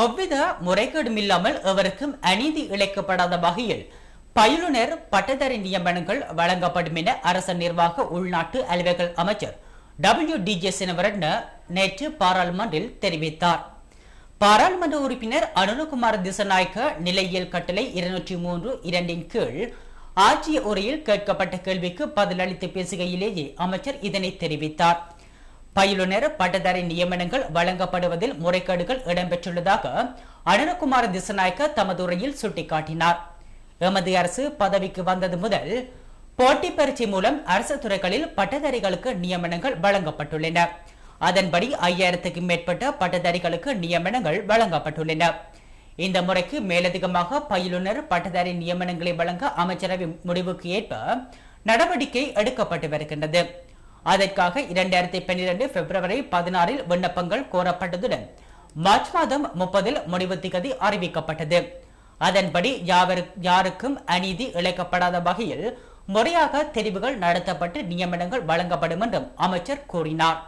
எவ்வித முறைகேடும் இல்லாமல் எவருக்கும் அநீதி இழைக்கப்படாத வகையில் பயிலுனர் பட்டதாரி நியமனங்கள் வழங்கப்படும் என அரச நிர்வாக உள்நாட்டு அலுவல்கள் அமைச்சர் டபிள்யூ டி ஜே சினவரட்ன நேற்று பாராளுமன்றில் தெரிவித்தார். பாராளுமன்ற உறுப்பினர் அனுரகுமார் திசநாயக்க நிலையியல் கட்டளை இருநூற்றி மூன்று இரண்டின் கீழ் ஆட்சிய உரையில் கேட்கப்பட்ட கேள்விக்கு பதிலளித்து பேசுகையிலேயே அமைச்சர் இதனை தெரிவித்தார். பயிலுனர் பட்டதாரி நியமனங்கள் வழங்கப்படுவதில் முறைகேடுகள் இடம்பெற்றுள்ளதாக அனுரகுமார் திசநாயக்க தமது உரையில் சுட்டிக்காட்டினார். எமது அரசு பதவிக்கு வந்தது முதல் போட்டி பயிற்சி மூலம் அரசு துறைகளில் பட்டதாரிகளுக்கு நியமனங்கள் வழங்கப்பட்டுள்ளன. அதன்படி ஐயாயிரத்துக்கு மேற்பட்ட பட்டதாரிகளுக்கு நியமனங்கள் வழங்கப்பட்டுள்ளன. இந்த முறைக்கு மேலதிகமாக பயிலுனர் பட்டதாரி நியமனங்களை வழங்க அமைச்சரவை முடிவுக்கு ஏற்ப நடவடிக்கை எடுக்கப்பட்டு வருகின்றது. அதற்காக இரண்டாயிரத்தி பன்னிரண்டு பிப்ரவரி பதினாறில் விண்ணப்பங்கள் கோரப்பட்டதுடன் மார்ச் மாதம் முப்பதில் முடிவு திகதி அறிவிக்கப்பட்டது. அதன்படி யாருக்கும் அநீதி இழைக்கப்படாத வகையில் முறையாக தெரிவுகள் நடத்தப்பட்டு நியமனங்கள் வழங்கப்படும் என்றும் அமைச்சர் கூறினார்.